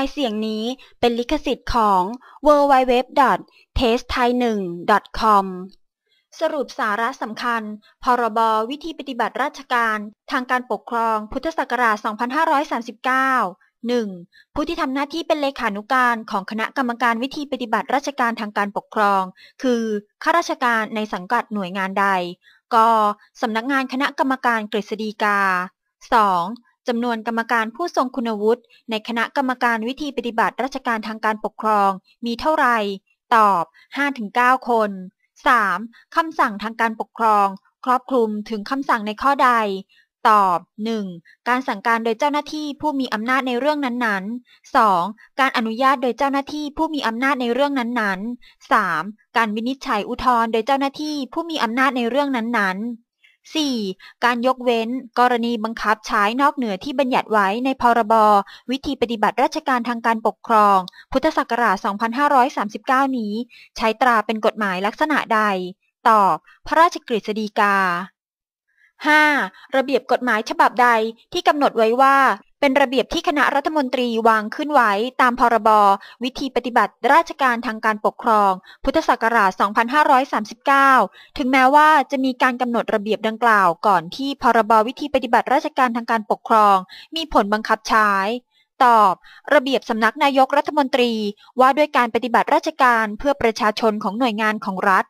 ล์เสียงนี้เป็นลิขสิทธิ์ของ www.testthai1.com สรุปสาระสำคัญ พรบ วิธีปฏิบัติราชการ ทางการปกครอง พุทธศักราช 2539 1. ผู้ที่ทำหน้าที่เป็นเลขานุการของคณะกรรมการวิธีปฏิบัติราชการทางการปกครอง คือข้าราชการในสังกัดหน่วยงานใด ก สำนักงานคณะกรรมการกฤษฎีกา 2. จำนวนกรรมการผู้ทรงคุณวุฒิในคณะกรรมการวิธีปฏิบัติราชการทางการปกครอง มีเท่าไหร่ ตอบ 5-9 คน 3. คำสั่งทางการปกครอง ครอบคลุมถึงคำสั่งในข้อใด ตอบ 1. การสั่งการโดยเจ้าหน้าที่ผู้มีอำนาจในเรื่องนั้นๆ 2. การอนุญาตโดยเจ้าหน้าที่ผู้มีอำนาจในเรื่องนั้นๆ 3. การวินิจฉัยอุทธรณ์โดยเจ้าหน้าที่ผู้มีอำนาจในเรื่องนั้นๆ 4. การยกเว้น กรณีบังคับใช้นอกเหนือที่บัญญัติไว้ในพรบ วิธีปฏิบัติราชการทางการปกครอง พุทธศักราช 2539 นี้ ใช้ตราเป็นกฎหมายลักษณะใด ตอบ พระราชกฤษฎีกา 5. ระเบียบกฎหมายฉบับใดที่กำหนดไว้ว่า เป็นระเบียบที่คณะรัฐมนตรีวางขึ้นไว้ตามพรบ วิธีปฏิบัติราชการทางการปกครอง พุทธศักราช 2539 ถึงแม้ว่าจะมีการกำหนดระเบียบดังกล่าวก่อนที่พรบ วิธีปฏิบัติราชการทางการปกครอง มีผลบังคับใช้ตอบ ระเบียบสำนักนายกรัฐมนตรีว่าด้วยการปฏิบัติราชการเพื่อประชาชนของหน่วยงานของรัฐ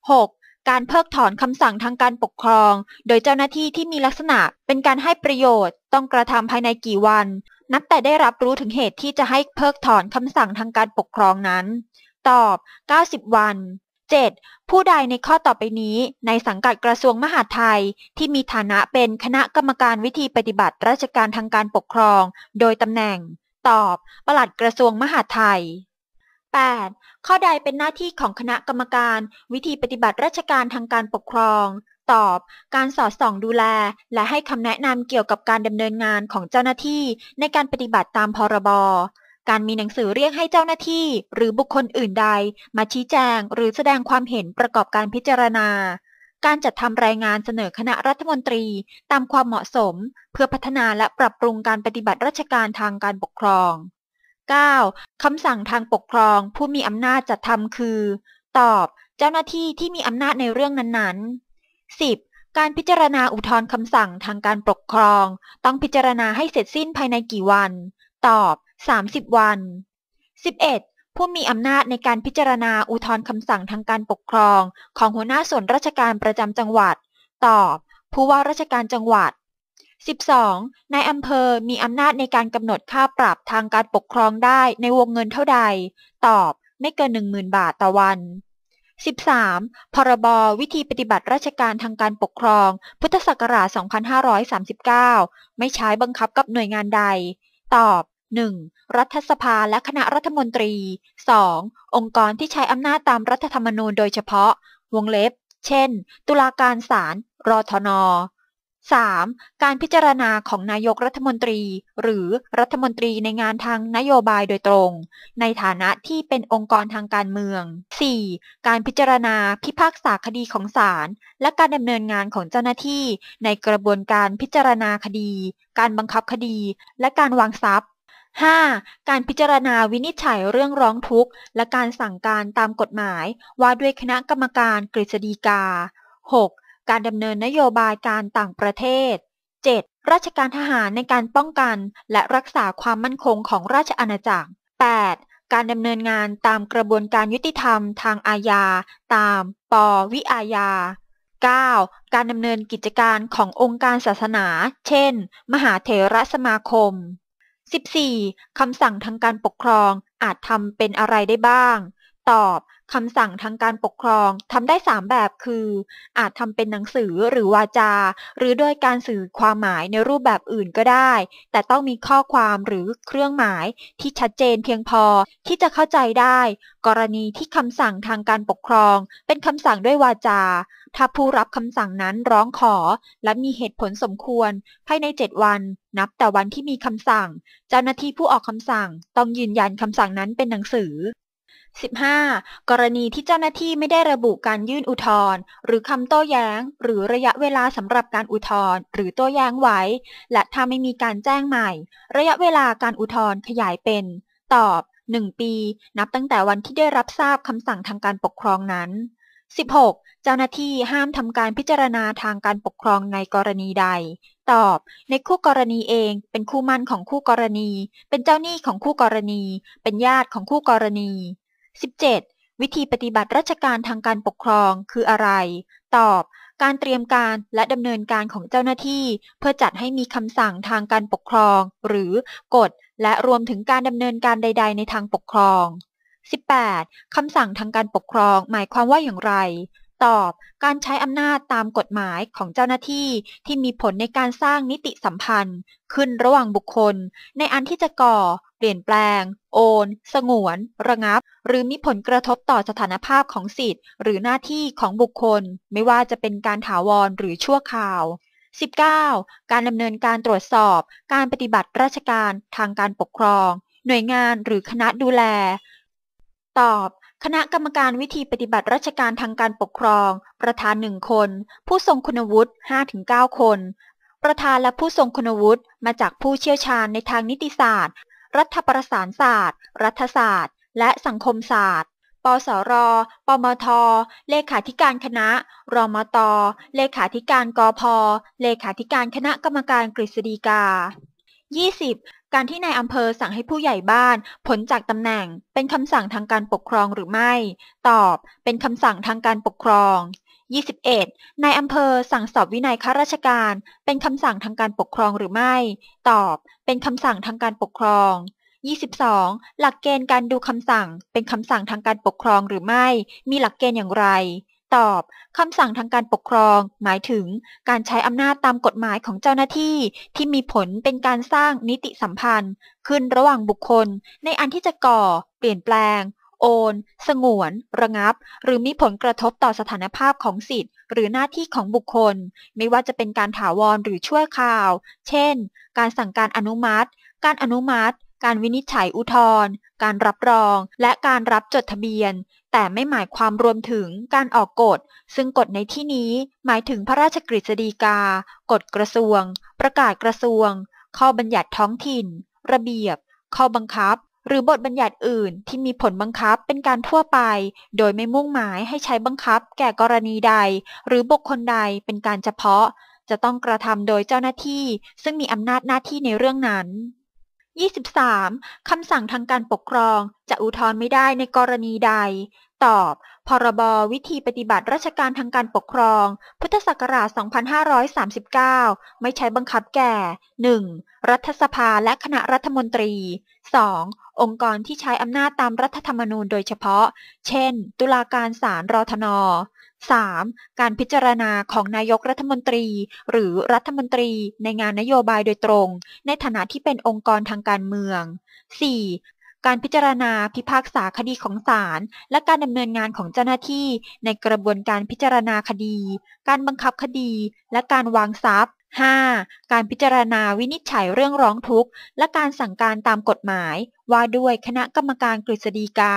6. การเพิกถอนคำสั่งทางการปกครอง โดยเจ้าหน้าที่ที่มีลักษณะเป็นการให้ประโยชน์ ต้องกระทำภายในกี่วัน นับแต่ได้รับรู้ถึงเหตุที่จะให้เพิกถอนคำสั่งทางการปกครองนั้น ตอบ 90 วัน 7. ผู้ใดในข้อต่อไปนี้ในสังกัดกระทรวงมหาดไทย ที่มีฐานะเป็นคณะกรรมการวิธีปฏิบัติราชการทางการปกครอง โดยตำแหน่ง ตอบ ปลัดกระทรวงมหาดไทย 8. ข้อใดเป็นหน้าที่ของคณะกรรมการ วิธีปฏิบัติราชการทางการปกครอง ตอบ การสอดส่องดูแล และให้คำแนะนำเกี่ยวกับการดำเนินงานของเจ้าหน้าที่ในการปฏิบัติตามพรบการมีหนังสือเรียกให้เจ้าหน้าที่ หรือบุคคลอื่นใด มาชี้แจง หรือแสดงความเห็นประกอบการพิจารณา การจัดทำรายงานเสนอคณะรัฐมนตรีตามความเหมาะสม เพื่อพัฒนาและปรับปรุงการปฏิบัติราชการทางการปกครอง 9. คำสั่งทางปกครองผู้มีอำนาจจัดทำคือ ตอบ เจ้าหน้าที่ที่มีอำนาจในเรื่องนั้นๆ 10. การพิจารณาอุทธรณ์คำสั่งทางการปกครอง ต้องพิจารณาให้เสร็จสิ้นภายในกี่วัน ตอบ 30 วัน 11. ผู้มีอำนาจในการพิจารณาอุทธรณ์คำสั่งทางการปกครอง ของหัวหน้าส่วนราชการประจำจังหวัด ตอบ ผู้ว่าราชการจังหวัด 12. นายอำเภอมีอำนาจในการกำหนดค่าปรับทางการปกครองได้ในวงเงินเท่าใด ตอบ ไม่เกิน 10,000 บาทต่อวัน 13. พรบ วิธีปฏิบัติราชการทางการปกครอง พุทธศักราช 2539 ไม่ใช้บังคับกับหน่วยงานใด ตอบ 1. รัฐสภาและคณะรัฐมนตรี 2. องค์กรที่ใช้อำนาจตามรัฐธรรมนูญโดยเฉพาะ วงเล็บ เช่น ตุลาการศาลรทน 3. การพิจารณาของนายกรัฐมนตรี หรือรัฐมนตรีในงานทางนโยบายโดยตรง ในฐานะที่เป็นองค์กรทางการเมือง 4. การพิจารณาพิพากษาคดีของศาลและการดำเนินงานของเจ้าหน้าที่ ในกระบวนการพิจารณาคดี การบังคับคดี และการวางทรัพย์ 5. การพิจารณาวินิจฉัยเรื่องร้องทุกข์ และการสั่งการตามกฎหมาย ว่าด้วยคณะกรรมการกฤษฎีกา 6. การดำเนินนโยบายการต่างประเทศ 7. ราชการทหารในการป้องกัน และรักษาความมั่นคงของราชอาณาจักร 8. การดำเนินงานตามกระบวนการยุติธรรมทางอาญา ตาม ปวิอาญา 9. การดำเนินกิจการขององค์การศาสนา เช่น มหาเถรสมาคม 14. คำสั่งทางการปกครองอาจทำเป็นอะไรได้บ้าง ตอบคำสั่งทางการปกครองทำได้ 3 แบบคือ อาจทำเป็นหนังสือหรือวาจา หรือโดยการสื่อความหมายในรูปแบบอื่นก็ได้ แต่ต้องมีข้อความหรือเครื่องหมายที่ชัดเจนเพียงพอที่จะเข้าใจได้ กรณีที่คำสั่งทางการปกครอง เป็นคำสั่งด้วยวาจา ถ้าผู้รับคำสั่งนั้นร้องขอ และมีเหตุผลสมควร ภายใน 7 วัน นับแต่วันที่มีคำสั่ง เจ้าหน้าที่ผู้ออกคำสั่ง ต้องยืนยันคำสั่งนั้นเป็นหนังสือ 15. กรณีที่เจ้าหน้าที่ไม่ได้ระบุการยื่นอุทธรณ์หรือคำโต้แย้ง หรือระยะเวลาสำหรับการอุทธรณ์หรือโต้แย้งไว้ และถ้าไม่มีการแจ้งใหม่ ระยะเวลาการอุทธรณ์ขยายเป็น ตอบ 1 ปี นับตั้งแต่วันที่ได้รับทราบคำสั่งทางการปกครองนั้น 16. เจ้าหน้าที่ห้ามทำการพิจารณาทางการปกครองในกรณีใด ตอบ ในคู่กรณีเอง เป็นคู่มั่นของคู่กรณี เป็นเจ้าหนี้ของคู่กรณี เป็นญาติของคู่กรณี 17. วิธีปฏิบัติราชการทางการปกครองคืออะไร ตอบ การเตรียมการและดำเนินการของเจ้าหน้าที่ เพื่อจัดให้มีคำสั่งทางการปกครอง หรือกฎและรวมถึงการดำเนินการใด ๆ ในทางปกครอง 18. คำสั่งทางการปกครองหมายความว่าอย่างไร ตอบการใช้อำนาจตามกฎหมายของเจ้าหน้าที่ที่มีผลในการสร้างนิติสัมพันธ์ ขึ้นระหว่างบุคคล ในอันที่จะก่อ เปลี่ยนแปลง โอน สงวน ระงับ หรือมีผลกระทบต่อสถานภาพของสิทธิ์ หรือหน้าที่ของบุคคล ไม่ว่าจะเป็นการถาวรหรือชั่วคราว 19. การดำเนินการตรวจสอบ การปฏิบัติราชการทางการปกครอง หน่วยงานหรือคณะดูแล ตอบ คณะกรรมการวิธีปฏิบัติราชการทางการปกครอง ประธานหนึ่งคน ผู้ทรงคุณวุฒิ5-9 คน ประธานและผู้ทรงคุณวุฒิมาจากผู้เชี่ยวชาญในทางนิติศาสตร์ รัฐประศานศาสตร์ รัฐศาสตร์ และสังคมศาสตร์ ปสร ปมท เลขาธิการคณะ รมต เลขาธิการกพ เลขาธิการคณะกรรมการกฤษฎีกา 20. การที่นายอำเภอสั่งให้ผู้ใหญ่บ้านพ้นจากตำแหน่ง เป็นคำสั่งทางการปกครองหรือไม่ ตอบ เป็นคำสั่งทางการปกครอง 21. นายอำเภอสั่งสอบวินัยข้าราชการ เป็นคำสั่งทางการปกครองหรือไม่ ตอบ เป็นคำสั่งทางการปกครอง 22. หลักเกณฑ์การดูคำสั่ง เป็นคำสั่งทางการปกครองหรือไม่ มีหลักเกณฑ์อย่างไร ตอบคำสั่งทางการปกครอง หมายถึงการใช้อำนาจตามกฎหมายของเจ้าหน้าที่ ที่มีผลเป็นการสร้างนิติสัมพันธ์ ขึ้นระหว่างบุคคล ในอันที่จะก่อ เปลี่ยนแปลง โอน สงวน ระงับ หรือมีผลกระทบต่อสถานภาพของสิทธิ์ หรือหน้าที่ของบุคคล ไม่ว่าจะเป็นการถาวรหรือชั่วคราว เช่น การสั่งการอนุมัติ การอนุมัติ การวินิจฉัยอุทธรณ์การรับรอง และการรับจดทะเบียน แต่ไม่หมายความรวมถึงการออกกฎ ซึ่งกฎในที่นี้หมายถึงพระราชกฤษฎีกา กฎกระทรวง ประกาศกระทรวง ข้อบัญญัติท้องถิ่น ระเบียบ ข้อบังคับ หรือบทบัญญัติอื่นที่มีผลบังคับเป็นการทั่วไป โดยไม่มุ่งหมายให้ใช้บังคับ แก่กรณีใด หรือบุคคลใดเป็นการเฉพาะ จะต้องกระทำโดยเจ้าหน้าที่ ซึ่งมีอำนาจหน้าที่ในเรื่องนั้น 23. คำสั่งทางการปกครองจะอุทธรณ์ไม่ได้ในกรณีใด ตอบ พรบ วิธีปฏิบัติราชการทางการปกครอง พุทธศักราช 2539 ไม่ใช้บังคับแก่ 1. รัฐสภาและคณะรัฐมนตรี 2. องค์กรที่ใช้อำนาจตามรัฐธรรมนูญโดยเฉพาะ เช่น ตุลาการศาลรทน 3. การพิจารณาของนายกรัฐมนตรี หรือรัฐมนตรีในงานนโยบายโดยตรง ในฐานะที่เป็นองค์กรทางการเมือง 4. การพิจารณาพิพากษาคดีของศาลและการดำเนินงานของเจ้าหน้าที่ ในกระบวนการพิจารณาคดี การบังคับคดี และการวางทรัพย์ 5. การพิจารณาวินิจฉัยเรื่องร้องทุกข์ และการสั่งการตามกฎหมาย ว่าด้วยคณะกรรมการกฤษฎีกา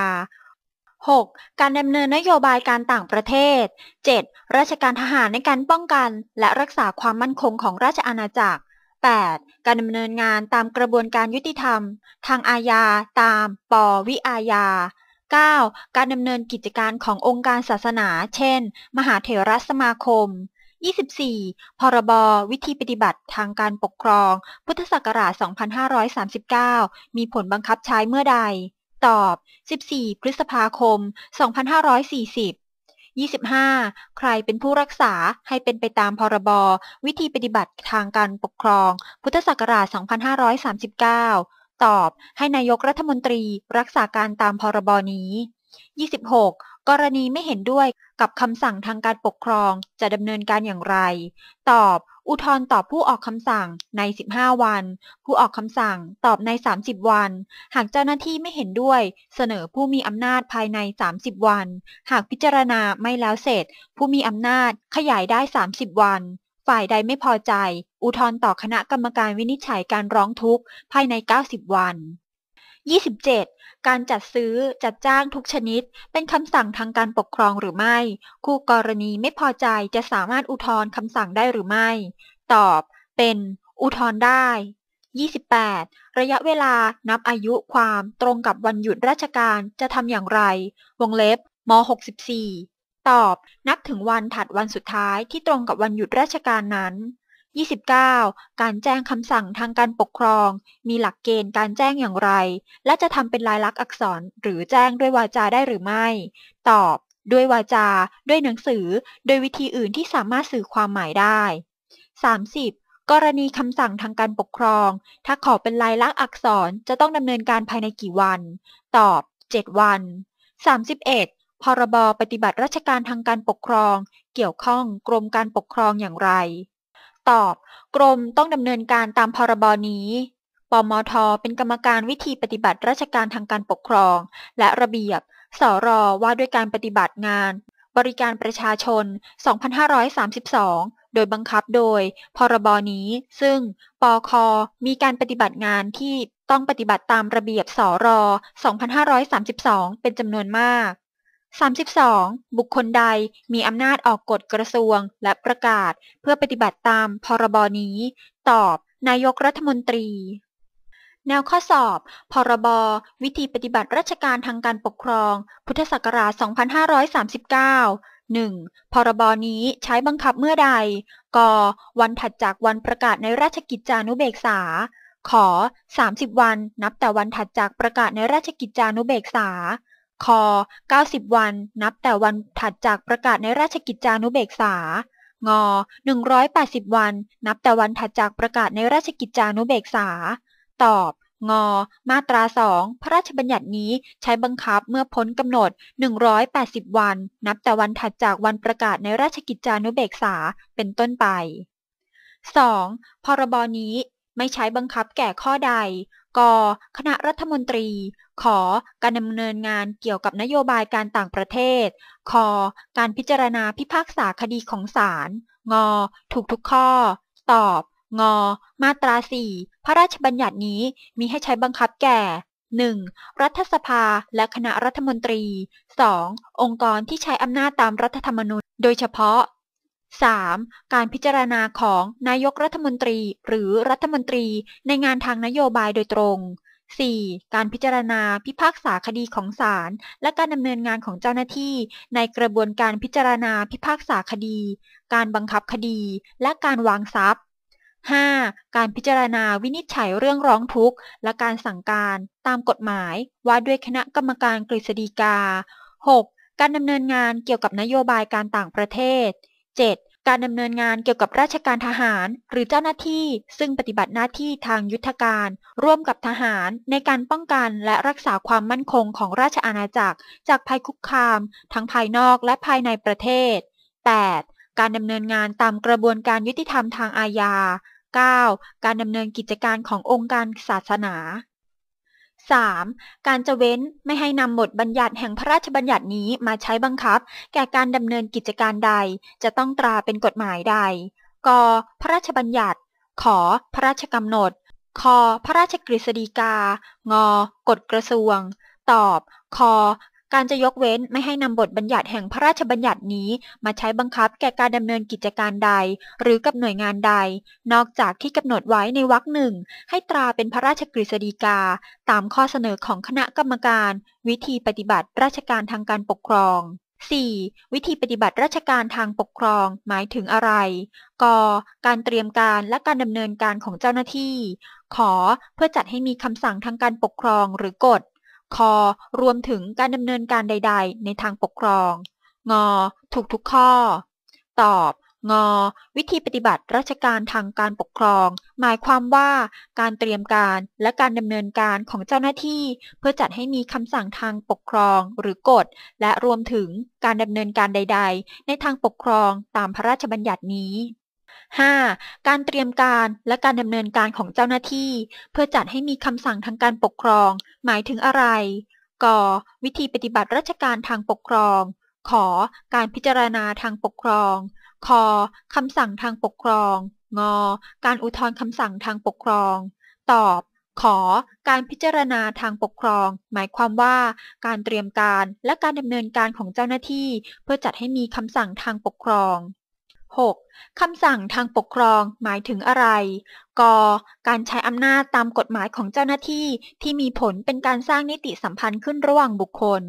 6. การดำเนินนโยบายการต่างประเทศ 7. ราชการทหารในการป้องกัน และรักษาความมั่นคงของราชอาณาจักร 8. การดำเนินงานตามกระบวนการยุติธรรม ทางอาญาตาม ปวิอาญา 9. การดำเนินกิจการขององค์การศาสนา เช่น มหาเถรสมาคม 24. พรบ วิธีปฏิบัติทางการปกครอง พุทธศักราช 2539 มีผลบังคับใช้เมื่อใด ตอบ 14 พฤษภาคม 2540 25. ใครเป็นผู้รักษาให้เป็นไปตามพรบ วิธีปฏิบัติทางการปกครอง พุทธศักราช 2539 ตอบ ให้นายกรัฐมนตรีรักษาการตามพรบนี้ 26. กรณีไม่เห็นด้วยกับคำสั่งทางการปกครองจะดำเนินการอย่างไร ตอบ อุทธรณ์ตอบผู้ออกคำสั่งใน 15 วัน ผู้ออกคำสั่งตอบใน 30 วัน หากเจ้าหน้าที่ไม่เห็นด้วย เสนอผู้มีอำนาจภายใน 30 วัน หากพิจารณาไม่แล้วเสร็จ ผู้มีอำนาจขยายได้ 30 วัน ฝ่ายใดไม่พอใจ อุทธรณ์ต่อคณะกรรมการวินิจฉัยการร้องทุกข์ภายใน 90 วัน 27. การจัดซื้อจัดจ้างทุกชนิด เป็นคำสั่งทางการปกครองหรือไม่ คู่กรณีไม่พอใจจะสามารถอุทธรณ์คำสั่งได้หรือไม่ ตอบเป็นอุทธรณ์ได้ 28. ระยะเวลานับอายุความตรงกับวันหยุดราชการจะทำอย่างไร วงเล็บม 64 ตอบ นับถึงวันถัดวันสุดท้ายที่ตรงกับวันหยุดราชการนั้น 29. การแจ้งคำสั่งทางการปกครอง มีหลักเกณฑ์การแจ้งอย่างไร และจะทำเป็นลายลักษณ์อักษรหรือแจ้งด้วยวาจาได้หรือไม่ ตอบ ด้วยวาจา ด้วยหนังสือ โดยวิธีอื่นที่สามารถสื่อความหมายได้ 30. กรณีคำสั่งทางการปกครอง ถ้าขอเป็นลายลักษณ์อักษรจะต้องดำเนินการภายในกี่วัน ตอบ 7 วัน 31. พรบปฏิบัติราชการทางการปกครอง เกี่ยวข้องกรมการปกครองอย่างไร ตอบ กรมต้องดำเนินการตามพรบนี้ ปมท เป็นกรรมการวิธีปฏิบัติราชการทางการปกครอง และระเบียบ สรว่าด้วยการปฏิบัติงาน บริการประชาชน 2532 โดยบังคับโดย พรบนี้ ซึ่ง ปค มีการปฏิบัติงานที่ต้องปฏิบัติตามระเบียบสร2532 เป็นจำนวนมาก 32. บุคคลใดมีอำนาจออกกฎกระทรวงและประกาศเพื่อปฏิบัติตามพรบนี้ ตอบ นายกรัฐมนตรี แนวข้อสอบ พรบ วิธีปฏิบัติราชการทางการปกครอง พุทธศักราช 2539 1. พรบนี้ใช้บังคับเมื่อใด ก วันถัดจากวันประกาศในราชกิจจานุเบกษาขอ30 วันนับแต่วันถัดจากประกาศในราชกิจจานุเบกษา ค 90 วัน นับแต่วันถัดจากประกาศในราชกิจจานุเบกษา ง 180 วัน นับแต่วันถัดจากประกาศในราชกิจจานุเบกษา ตอบ ง มาตราสองพระราชบัญญัตินี้ใช้บังคับเมื่อพ้นกำหนด 180 วัน นับแต่วันถัดจากวันประกาศในราชกิจจานุเบกษา เป็นต้นไป 2. พรบนี้ไม่ใช้บังคับแก่ข้อใด ก คณะรัฐมนตรีขอการดำเนินงานเกี่ยวกับนโยบายการต่างประเทศ ค การพิจารณาพิพากษาคดีของศาล ง ถูกทุกข้อ ตอบ ง มาตรา 4 พระราชบัญญัตินี้มีให้ใช้บังคับแก่ 1. รัฐสภาและคณะรัฐมนตรี 2. องค์กรที่ใช้อำนาจตามรัฐธรรมนูญ โดยเฉพาะ 3. การพิจารณาของนายกรัฐมนตรี หรือรัฐมนตรีในงานทางนโยบายโดยตรง 4. การพิจารณาพิพากษาคดีของศาลและการดำเนินงานของเจ้าหน้าที่ ในกระบวนการพิจารณาพิพากษาคดี การบังคับคดี และการวางทรัพย์ 5. การพิจารณาวินิจฉัยเรื่องร้องทุกข์ และการสั่งการตามกฎหมาย ว่าด้วยคณะกรรมการกฤษฎีกา 6. การดำเนินงานเกี่ยวกับนโยบายการต่างประเทศ 7. การดำเนินงานเกี่ยวกับราชการทหาร หรือเจ้าหน้าที่ ซึ่งปฏิบัติหน้าที่ทางยุทธการ ร่วมกับทหารในการป้องกันและรักษาความมั่นคงของราชอาณาจักร จากภัยคุกคาม ทั้งภายนอกและภายในประเทศ 8. การดำเนินงานตามกระบวนการยุติธรรมทางอาญา 9. การดำเนินกิจการขององค์การศาสนา 3. การจะเว้นไม่ให้นำบทบัญญัติแห่งพระราชบัญญัตินี้มาใช้บังคับ แก่การดำเนินกิจการใด จะต้องตราเป็นกฎหมายใด ก พระราชบัญญัติขอพระราชกำหนด ค พระราชกฤษฎีกา ง กฎกระทรวง ตอบ ค การจะยกเว้นไม่ให้นำบทบัญญัติแห่งพระราชบัญญัตินี้ มาใช้บังคับแก่การดำเนินกิจการใด หรือกับหน่วยงานใด นอกจากที่กำหนดไว้ในวรรคหนึ่งให้ตราเป็นพระราชกฤษฎีกา ตามข้อเสนอของคณะกรรมการ วิธีปฏิบัติราชการทางการปกครอง 4. วิธีปฏิบัติราชการทางปกครองหมายถึงอะไร ก การเตรียมการและการดำเนินการของเจ้าหน้าที่ขอเพื่อจัดให้มีคำสั่งทางการปกครองหรือกฎ ค รวมถึงการดำเนินการใด ๆ ในทางปกครอง ง ถูกทุกข้อ ตอบ ง วิธีปฏิบัติราชการทางการปกครอง หมายความว่าการเตรียมการและการดำเนินการของเจ้าหน้าที่ เพื่อจัดให้มีคำสั่งทางปกครองหรือกฎ และรวมถึงการดำเนินการใด ๆ ในทางปกครองตามพระราชบัญญัตินี้ 5. การเตรียมการและการดำเนินการของเจ้าหน้าที่ เพื่อจัดให้มีคำสั่งทางการปกครอง หมายถึงอะไร ก วิธีปฏิบัติราชการทางปกครองขอการพิจารณาทางปกครอง ค คำสั่งทางปกครอง ง การอุทธรณ์คำสั่งทางปกครอง ตอบขอการพิจารณาทางปกครอง หมายความว่า การเตรียมการและการดำเนินการของเจ้าหน้าที่ เพื่อจัดให้มีคำสั่งทางปกครอง 6. คำสั่งทางปกครองหมายถึงอะไร ก การใช้อำนาจตามกฎหมายของเจ้าหน้าที่ที่มีผลเป็นการสร้างนิติสัมพันธ์ขึ้นระหว่างบุคคล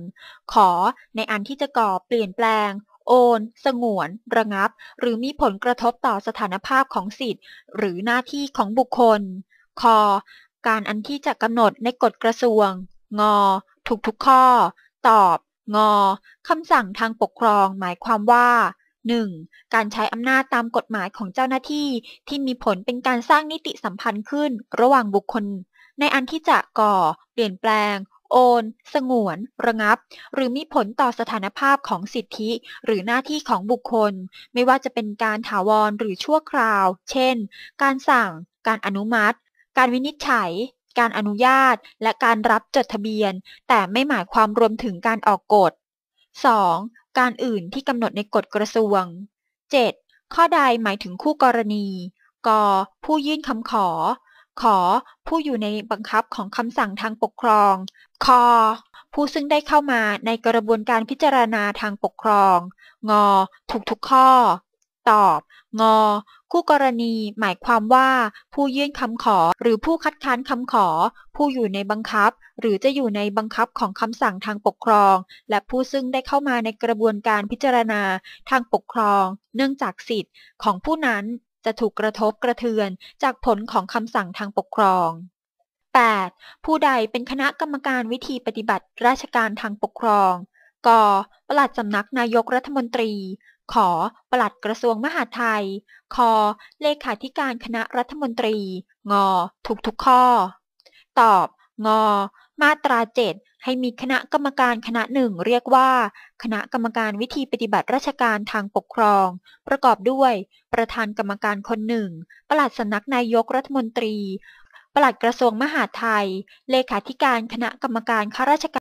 ขอ ในอันที่จะก่อเปลี่ยนแปลง โอน สงวน ระงับ หรือมีผลกระทบต่อสถานภาพของสิทธิ์ หรือหน้าที่ของบุคคล ค การอันที่จะกำหนดในกฎกระทรวง ง ทุกทุกข้อ ตอบ ง คำสั่งทางปกครองหมายความว่า 1. การใช้อำนาจตามกฎหมายของเจ้าหน้าที่ ที่มีผลเป็นการสร้างนิติสัมพันธ์ขึ้น ระหว่างบุคคล ในอันที่จะก่อ เปลี่ยนแปลง โอน สงวน ระงับ หรือมีผลต่อสถานภาพของสิทธิ หรือหน้าที่ของบุคคล ไม่ว่าจะเป็นการถาวรหรือชั่วคราว เช่น การสั่ง การอนุมัติ การวินิจฉัยการอนุญาตและการรับจดทะเบียน แต่ไม่หมายความรวมถึงการออกกฎ 2. การอื่นที่กำหนดในกฎกระทรวง 7. ข้อใดหมายถึงคู่กรณี ก ผู้ยื่นคำขอขอผู้อยู่ในบังคับของคำสั่งทางปกครอง ค ผู้ซึ่งได้เข้ามาในกระบวนการพิจารณาทางปกครองงทุกทุกข้อ ตอบงคู่กรณี หมายความว่า ผู้ยื่นคำขอ หรือผู้คัดค้านคำขอ ผู้อยู่ในบังคับ หรือจะอยู่ในบังคับของคำสั่งทางปกครอง และผู้ซึ่งได้เข้ามาในกระบวนการพิจารณาทางปกครอง เนื่องจากสิทธิ์ของผู้นั้นจะถูกกระทบกระเทือนจากผลของคำสั่งทางปกครอง 8. ผู้ใดเป็นคณะกรรมการวิธีปฏิบัติราชการทางปกครอง ก ปลัดสำนักนายกรัฐมนตรี ขอปลัดกระทรวงมหาดไทยคเลขาธิการคณะรัฐมนตรีงทุกทุกข้อ ตอบงมาตรา7ให้มีคณะกรรมการคณะหนึ่งเรียกว่า คณะกรรมการวิธีปฏิบัติราชการทางปกครอง ประกอบด้วย ประธานกรรมการคนหนึ่งปลัดสำนักนายกรัฐมนตรีปลัดกระทรวงมหาดไทย เลขาธิการคณะกรรมการข้าราชการ